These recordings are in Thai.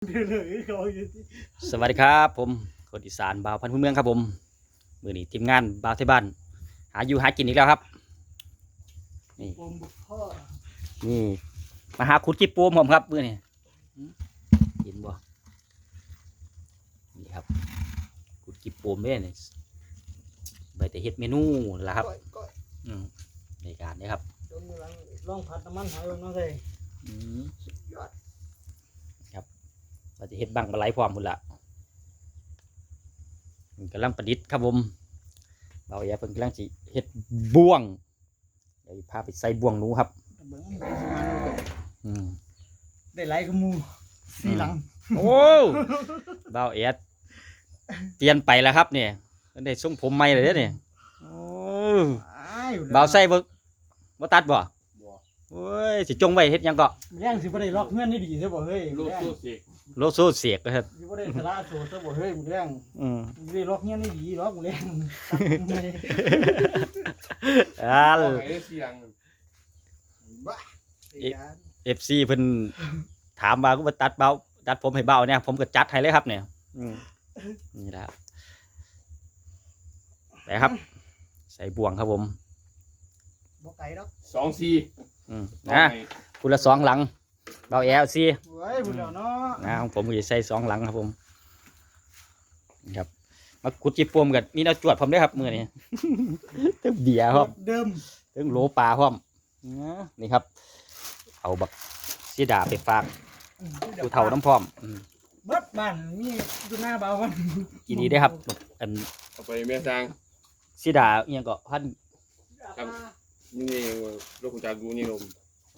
สวัสดีครับผมคนอีสานบ่าวพันธุ์พื้นเมืองครับผม มือนี้ทีมงานบ่าวไทยบ้าน หาอยู่หากินอีกแล้วครับนี่ปมบุกพ่อนี่มาหาขุดกิ๊บโปมผมครับมือนี้หืมเห็นบ่นี่ครับขุดกิ๊บโปมเด้นี่ใบแต่เฮ็ดเมนูนั่นล่ะครับก้อยก้อยอืมในการนี้ครับจนมือหลังลองผัดน้ำมันหอยลงน้องเลย อืมยอดว่าจะเฮ็ดบังปลาไหลพร้อมพุ่นละมันกำลังประดิษฐ์ครับผมเราอย่าเพิ่งกำลังสิเฮ็ดบ่วงเดี๋ยวพาไปใส่บ่วงหนูครับเบิ้งได้สิมาเลยอืมได้หลายกระมูสีหลัง โอ้เบาเอ็ดเปลี่ยนไปแล้วครับเนี่ยมันได้ทรงผมใหม่เลยเด้อเนี่ยโอ้อ้ายเบาใส่บ่บ่ตัดบ่บ่ โอ้ยสิจงไว้เฮ็ดหยังก็แรงสิบ่ได้ล็อกเงื่อนได้ดีซะบ่เฮ้ยลูกแรงสู้สิโลโซเสียกนะครับสิบ่ได้สละโสดซะบ่เฮ้ยมึงแรงอืมมึงได้ล็อกเงื่อนได้ดีล็อกมึงแรงตัดมึงเลยอ่า เอาให้เสียงบ้าเอ๊ะ FC เพิ่นถามว่ากูมาตัดเบาตัดผมให้เบาเนี่ยผมก็จัดให้เลยครับเนี่ยอืมนี่แหละครับไปครับ ใส่บ่วงครับผมบ่ไก่ดอกสองสี่ อืมนะคุณละสองหลังเบาแอลซีเว้ยพุ่นแล้วเนาะนะของผมก็จะใส่สองหลังครับผมนี่ครับมากุดจีปมกับมีแนวจวดผมด้วยครับมือนี้ตึ้งเบียร์ครับเดิมตึ้งโหลปลาพร้อมนะนี่ครับ เอาบักซีดาไปฝากผู้เฒ่าน้ำพร้อมอืมเบิดบ้านมีอยู่หน้าเบามันกินดีได้อครับอันเอาไปแม่สร้างซีดาเอียงก็พัน ครับนี่นี่ลูกของจากดูนี่ลม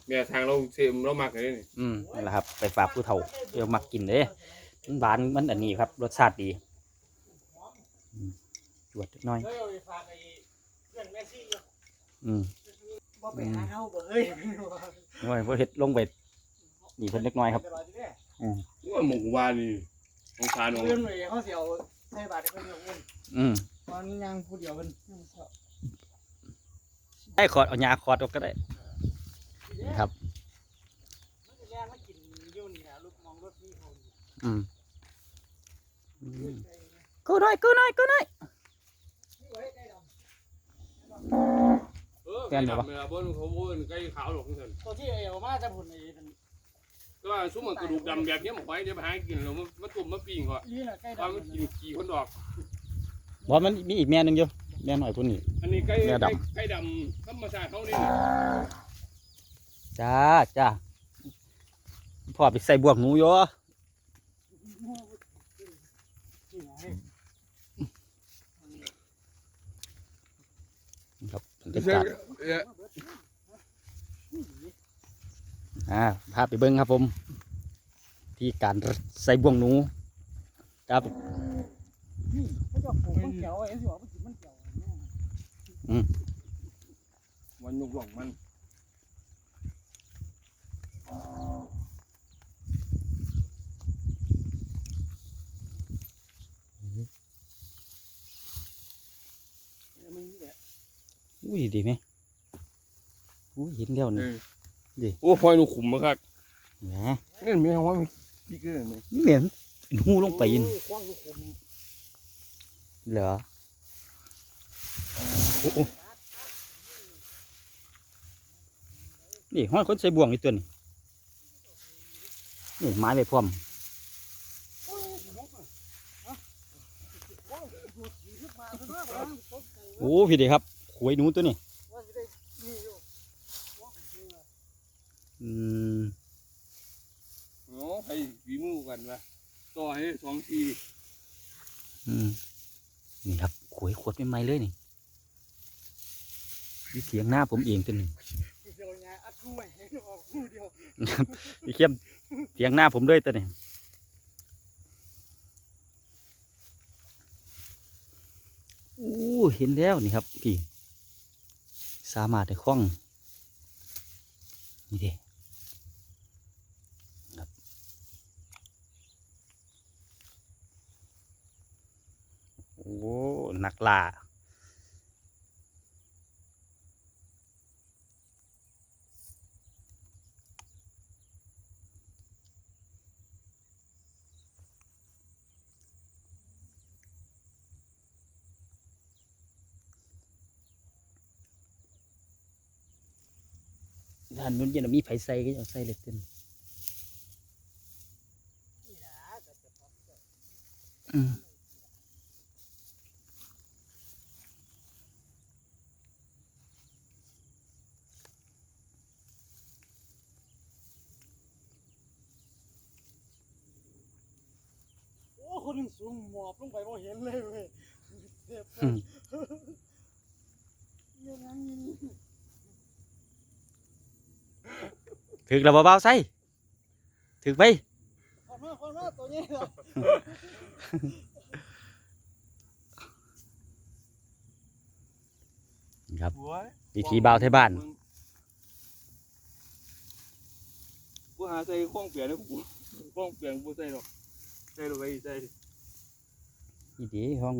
แม่ทางเราเซมเรามากเลยนี่อืมนั่นแหละครับ ไปฝากผู้เฒ่าเดี๋ยวมักกินเลยมันหวานมันอันนี้ครับ รสชาติดีอืมจวดเล็กน้อยเฮ้ยเอาไปฝากไอ้เพื่อนแม่ซี่อยู่อืม บ่ไปหาเขาบ่เฮ้ยน้อยพอเห็ดลงไปนี่เพิ่นเล็กน้อยครับ ว่าหมูวานี่ของทานของ เพื่อนเลยเขาเสียวใส่บาทให้เพิ่นเอาเงินอืม ตอนนี้ยังผู้เดียวเพิ่นยังเสียว ได้ขอดเอายาขอดออกก็ได้นี่ครับมันจะแรงมากินอยู่นี่นะลูกมองรถนี่เขาอยู่อืมอืมกูหน่อยกูหน่อยกูหน่อยนี่ไว้ได้ดเออไก่ดำเนี่ยบนเขาบนไก่ขาวหรอกท่านำตัวที่เอามาจะพุ่นไอ้นั่นก็ว่าซุ้มมันกระดูกดำแบบนี้หมกไว้เดี๋ยวไปหากินแล้วมันมันตุ่มมาปิ้งเขานี่น่ะใกล้ว่าดำมันกินกี่คนดอกบอสมันมีอีกแม่หนึงอยู่ แม่หน่อยคนนี้ อันนี้ไก่แม่ดำ ไก่ไก่ดำธรรมชาติเขานี่จ้าจ้าพ่อไปใส่บวกหนูอยู่นี่ไงครับบรรยากาศอ่าพาไปเบิ้งครับผม ที่การใส่บวงหนูครับ นี่เขาจะปลูกมันเขียวไอ้สิว่ามันกินมันเขียว เนี่ยวันยุกหล่องมันมันนี่แหละอุ้ยดีไหมอุ้ยเห็นแล้วนี่ดิโอ้พลอยหนูขุมมากครับนะนี่มีคำว่าพี่เกอร์ไหมนี่เหม็นเป็นหูลงไปยินโอ้ยคว้างลูกผมเหรอโอ้โอ้ นี่ห้อยคนใส่บ่วงอีกตัวนี่นี่ไม้ไปพร้อมโอ้ยนกอะฮะโอ้ยดูดขี่ขึ้นมาซะด้วยวะตกใจเว้ยโอ้พี่เดีครับขวยหนูตัวนี้ว่าสิได้นี่อยู่ว่างจริงอะอืมโอ้ให้ฝีมือกันวะต่อให้สองทีอืมนี่ครับขวยขวดใหม่ๆเลยนี่ นี่เสียงหน้าผมเองตัวหนึ่งเดี๋ยวไงอัดคู่ไว้ให้ออกคู่เดียวพี่เข้มเสียงหน้าผมด้วยตัวนี้โอ้เห็นแล้วนี่ครับพี่ สามารถได้คล้อง นี่เด้ครับโอ้หนักล่า นนู้นเย็นมีไผใส่ก็เอาใส่เลยเต็มนี่ล่ะก็จะพร้อมจะอืมโอ้คนหนึ่งสูงหมอบลงไปบ่เห็นเลยเว้ยเจ็บอืมเรื่องนั้นนี่ ถึกแล้วบ่เบาใส่ถึกไปคนมาคนมาตัวนี้เหรอครับบัววิธีบ่าวไทยบ้านกูหาใส่ข้องเปลี่ยนนะกูข้องเปลี่ยนกูใส่หรอกใส่ลงไปใส่อีดีห้อง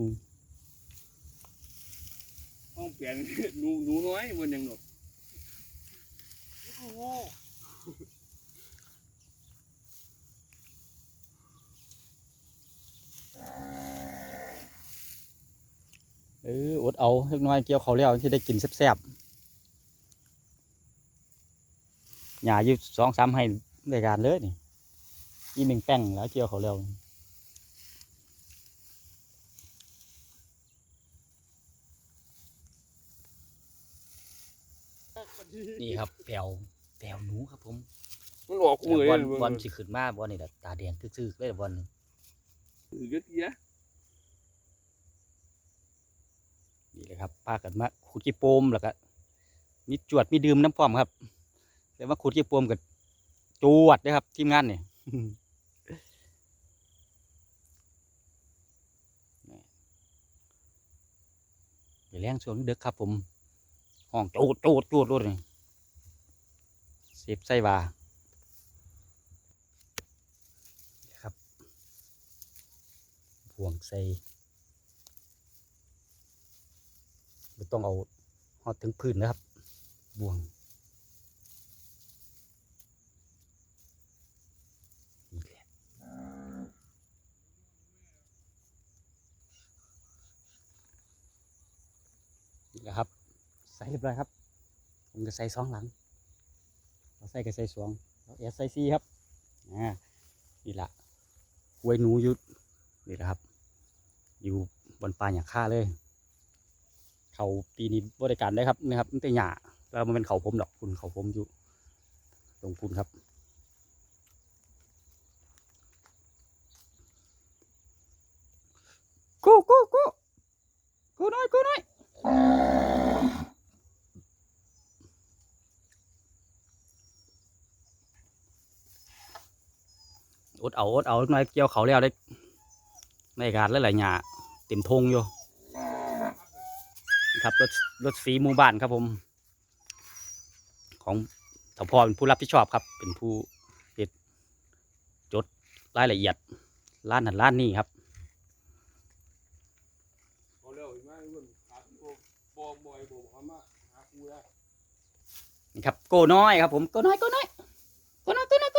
ข้องเปลี่ยนหนูหนูน้อยมันยังหนกนี่กูโง่ เอออดเอาเล็กน้อยเกี่ยวเขาแล้วที่ได้กินแซ่บๆหญ้าอยู่สองสามให้รายการเลยนี่อีหนึ่งแป้งแล้วเกี่ยวเขาแล้วนี่ครับแปว แปลวหนูครับผมมันออกกูเลยบอลมันบอลสิขึ้นมาบอลนี่แหละตาแดงซื่อๆเลยบอลนี่ถือเยอะแยะนี่เลยครับพากันมาขุดจีโปมแล้วก็มีจวดมีดื่มน้ำพร้อมครับแต่ว่าขุดจีโปมกับจวดนะครับ ทีมงานนี่ไปแรงช่วงดึกครับผมห้องจูดจูดจูดรถนี่ เสียบไส้บาครับห่วงใส่ไม่ต้องเอาหอดถึงพื้นนะครับ บ่วงนี่แหละนะครับ ใส่เรียบร้อยครับ ผมก็ใส่สองหลัง เราใส่ก็ใส่สองเราแอดใส่ซีครับอ่านี่แหละหวยหนูยุดนี่แหละครับ อยู่บนปลาอย่างค่าเลย เขาปีนี้บริการได้ครับนะครับมันเป็นหยาแล้วมันเป็นเขาผมดอกคุณเขาผมอยู่ ตรงคุณครับกูกูกูกูหน่อยกูหน่อย อดเอาอดเอาหน่อยเกี่ยวเขาแล้วได้ในการหลายๆหยาเต็มทงอยู่ครับรถรถสีหมู่บ้านครับผม ของสพเป็นผู้รับผิดชอบครับ เป็นผู้เฮ็ดจดรายละเอียดร้านนั้นร้านนี้ครับนี่ครับโกน้อยครับผมโกน้อยโกน้อยโกน้อยโกน้อยโก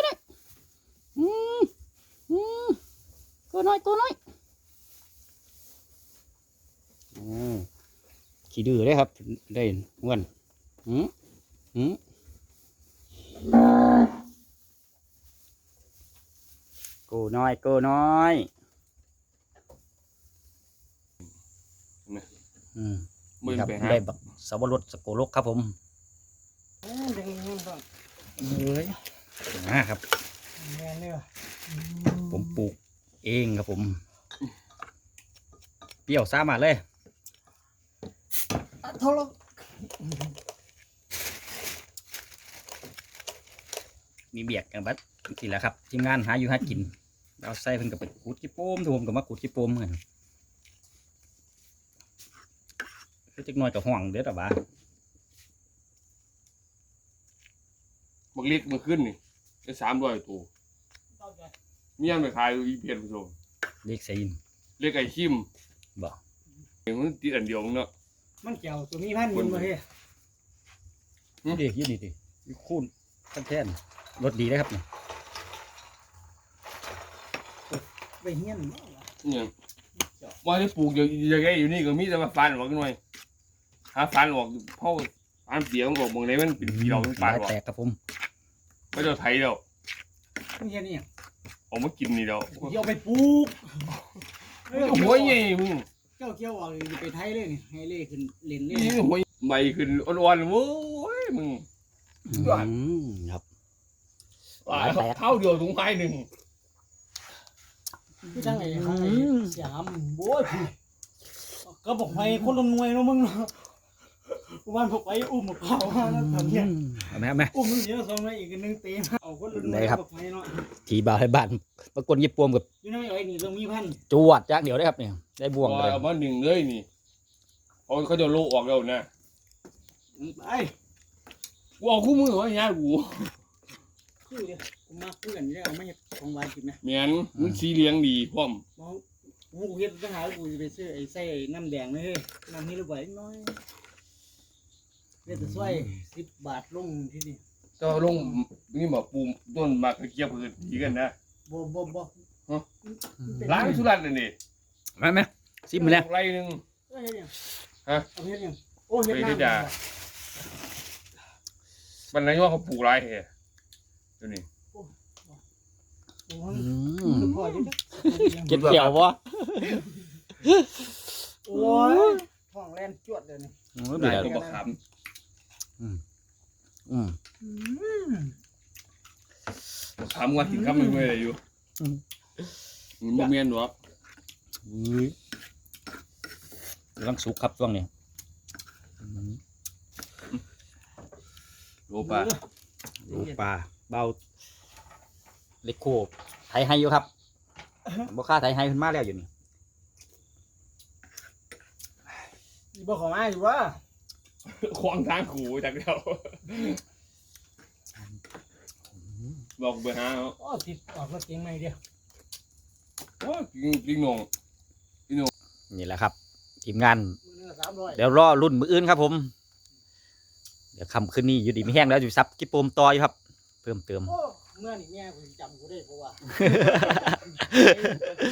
อยอืมอืมโกน้อยโกน้อยอืมขี้ดื้อเลยครับ ได้เงินอืมอืมโกน้อยโกน้อยอืมมึงครับไปหา ได้บักสวรสสโกโลกครับผมโอ้ยยังยังต้องเอ้ยนะครับ แม่เนี่ยผมปลูกเองครับผม เปรี้ยวซ่ามาเลยตัดโทรมีเบียดกันบัดสิแหล้วครับทีมงานหาอยู่หากินเราใส่เพิ่นกับไปขูดจิโป้มทุกผมกับมาขูดจิโป้มเหมือนคือจักหน่อยกับห่วงเด้อแต่ว่าบักเล็กมาขึ้นนี่ ได้สามร้อยตัวต้องใจเมียนไปขายอยู่อีเพียนผู้ชมเล็กใส่อินเล็กไอ้คิมบ่เดี๋ยวมันติดอันเดียวเนาะมันเกี่ยวตัวมีพันมันมาเฮ้ยนี่ดิยี่นี่ดิยี่คูนท่านแท่นรสดีเลยครับนี่ไปเฮียนเนี่ยว่าได้ปลูกอย่างอย่างไงอยู่นี่ก็มีแต่มาฟันออกหน่อยหาฟันออกเผาอันเสียงบอกมึงไหนมันเป็นผีเราเป็นปลาลายบอกแตกครับผม ไม่เจะไทยแล้วมึงเห็นนี่เอามากินนี่แล้วเดี๋ยวไปปลูกหัวใหญ่มึงเจ้าเกี่ยวออกเลยไปไทยเลยนี่ให้เล่ขึ้นเล่นเลยนี่หัวใบขึ้นอ่อนๆโว้ยมึงยอดอืมครับหลายเท่าเดียวถุงไม้หนึ่งพี่จังไงข้างในสยามโว้ยพี่ก็บอกไปคนละหน่วยเนาะมึง เนาะกูวันพกไปอุ้มมะพร้าวมาแล้วตอนเนี้ยเอาไหมเอาไหม อุ้มมึงเดี๋ยวสองหน่วยอีกอันหนึงเต็มเอาคนละหน่วยไหนครับบอกไปเนาะทีบาวให้บ้านปรากฏยิบปวมกับอยู่ในไอ้นี่เรามีพันจวดจากเดี๋ยวได้ครับเนี่ยได้บ่วงเลยเอามาหนึ่งเลยนี่เขาเขาจะโลออกแล้วนะไปกูเอาคู่มือไว้ยากูคือเดี๋ยวกูมาคุยกันอยู่แล้วเอาไม่ของหวานกินนะแมนมันสีเหลี้ยงดีพร้อมมองกูเฮ็ดปัญหากูจะไปซื้อไอ้ไส้น้ำแดงเลยเฮ้ยน้ำนี่ระเบิดน้อย เดี๋ยวจะช่วยสิบบาทลงที่นี่ก็ลงนี่บอกปูมต้นมากระเกียบคือดีกันนะบ่บ่บ่ฮะล้างสุรัตน์เลยนี่มาไหมซิมมาแล้วไรหนึ่งเอ้ยเฮ็ดยังฮะเอาเฮ็ดยังโอ้เฮ็ดไปที่น้ำด่ามันนายว่าเขาปลูกไรเหรอตัวนี้โอ้อืยมพออยู่จ้ะเก็บเขียววะโอ้ยท้องแล่นจวดเลยนี่โอ้ยได้เดี๋ยวตัวบักขาม อืมอืมบักขามว่ากินข้ามไม่ไม่ได้อยู่มันบ่เมียนหรอกอุ้ยกำลังสุกครับช่วงนี้อืมโลปลาดูปลาเบาเล็กโคไทยให้อยู่ครับบ่ค่าไทยให้ขึ้นมาแล้วอยู่นี่อีบ่เข้ามาอยู่ว่า ควางทางขู่จากเดียวบอกไปหาเขาโอ้ติดออกรถเก๋งใหม่เดียวโอ้ยกินกินงงนี่แหละครับ ทีมงานมื้อนึงละ300เดี๋ยวรอรุ่นมืออื่นครับผม เดี๋ยวคำขึ้นนี่อยู่ดีไม่แห้งแล้วอยู่ซับกิ๊บโปมต่ออยู่ครับ เพิ่มเติม โอ้เมื่อนี่แม่กูจำกูได้เพราะว่า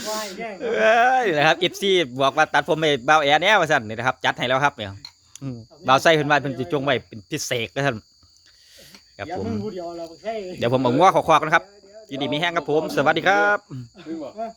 ว่ายแน่ เอ้ยนะครับเอฟซีบอกว่าตัดผมไปเบาแอร์แน่ว่าสั่นนี่นะครับ จัดให้แล้วครับเนี่ยอืมเบาไส้เพิ่นว่าเพิ่นจะจงไว้เป็นพิเศษก็ท่านครับอย่าผมมึงผู้เดียวเราไปใช่เดี๋ยวผมเอาง้อขอควากันครับยินดีมีแห้งครับผม สวัสดีครับซึ่งบอกเออ